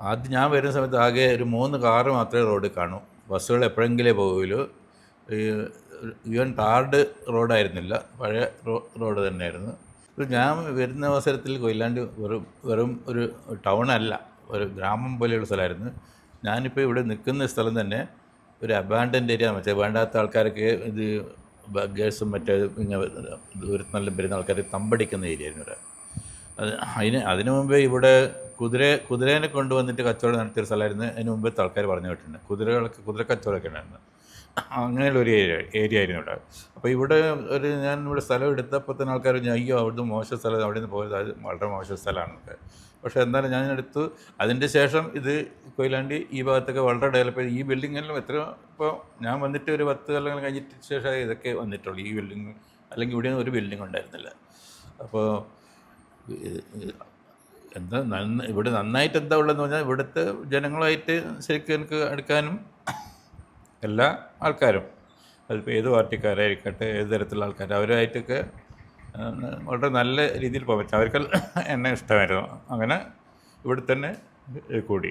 ആദ്യം ഞാൻ വരുന്ന സമയത്ത് ആകെ ഒരു മൂന്ന് കാറ് മാത്രമേ റോഡിൽ കാണൂ. ബസ്സുകൾ എപ്പോഴെങ്കിലേ ഈ ഈവൻ ടാർഡ് റോഡായിരുന്നില്ല. പഴയ റോഡ് തന്നെയായിരുന്നു. ഞാൻ വരുന്ന അവസരത്തിൽ കൊയിലാണ്ട് വെറും വെറും ഒരു ടൗൺ അല്ല ഒരു ഗ്രാമം പോലെയുള്ള സ്ഥലമായിരുന്നു. ഞാനിപ്പോൾ ഇവിടെ നിൽക്കുന്ന സ്ഥലം തന്നെ ഒരു അബാൻഡന്റ് ഏരിയ മറ്റേ വേണ്ടാത്ത ആൾക്കാർക്ക് ഇത് ബഗ്ഗേഴ്സും മറ്റേ ഇങ്ങനെ ദൂരത്ത് നല്ല വരുന്ന ആൾക്കാർ തമ്പടിക്കുന്ന ഏരിയ ആയിരുന്നു ഇവിടെ. അത് അതിന് അതിനു മുമ്പേ ഇവിടെ കുതിര കുതിരേനെ കൊണ്ടുവന്നിട്ട് കച്ചവടം നടത്തിയൊരു സ്ഥലമായിരുന്നു. അതിന് മുമ്പത്തെ ആൾക്കാർ പറഞ്ഞു കേട്ടിട്ടുണ്ട്. കുതിരകളൊക്കെ കുതിര കച്ചവടമൊക്കെ ഉണ്ടായിരുന്നു. അങ്ങനെയുള്ള ഒരു ഏരിയ ഏരിയ ആയിരുന്നു ഇവിടെ അപ്പോൾ ഇവിടെ ഒരു ഞാൻ ഇവിടെ സ്ഥലം എടുത്തപ്പോൾ തന്നെ ആൾക്കാർ പറഞ്ഞു, അയ്യോ അവിടുന്ന് മോശം സ്ഥലം അവിടെ നിന്ന് പോയത് അത് വളരെ മോശം സ്ഥലമാണെന്നൊക്കെ പക്ഷേ എന്തായാലും ഞാൻ എടുത്തു. അതിന്റെ ശേഷം ഇത് കൊയിലാണ്ടി ഈ ഭാഗത്തൊക്കെ വളരെ ഡെവലപ്പ് ചെയ്ത് ഈ ബിൽഡിങ്ങെല്ലാം എത്ര ഇപ്പോൾ ഞാൻ വന്നിട്ട് ഒരു പത്ത് കൊല്ലങ്ങൾ കഴിഞ്ഞിട്ട് ശേഷം ഇതൊക്കെ വന്നിട്ടുള്ളൂ. ഈ ബിൽഡിങ് അല്ലെങ്കിൽ ഇവിടെ ഒരു ബിൽഡിംഗ് ഉണ്ടായിരുന്നില്ല. അപ്പോൾ എന്താ നന്ന ഇവിടെ നന്നായിട്ട് എന്താ ഉള്ളതെന്ന് പറഞ്ഞാൽ ഇവിടുത്തെ ജനങ്ങളുമായിട്ട് ശരിക്കും എനിക്ക് അടുക്കാനും എല്ലാ ആൾക്കാരും അതിപ്പോൾ ഏത് പാർട്ടിക്കാരായിരിക്കട്ടെ ഏത് തരത്തിലുള്ള ആൾക്കാർ അവരുമായിട്ടൊക്കെ വളരെ നല്ല രീതിയിൽ പോകാൻ പറ്റും അവർക്ക് എന്നെ ഇഷ്ടമായിരുന്നു. അങ്ങനെ ഇവിടെ തന്നെ കൂടി.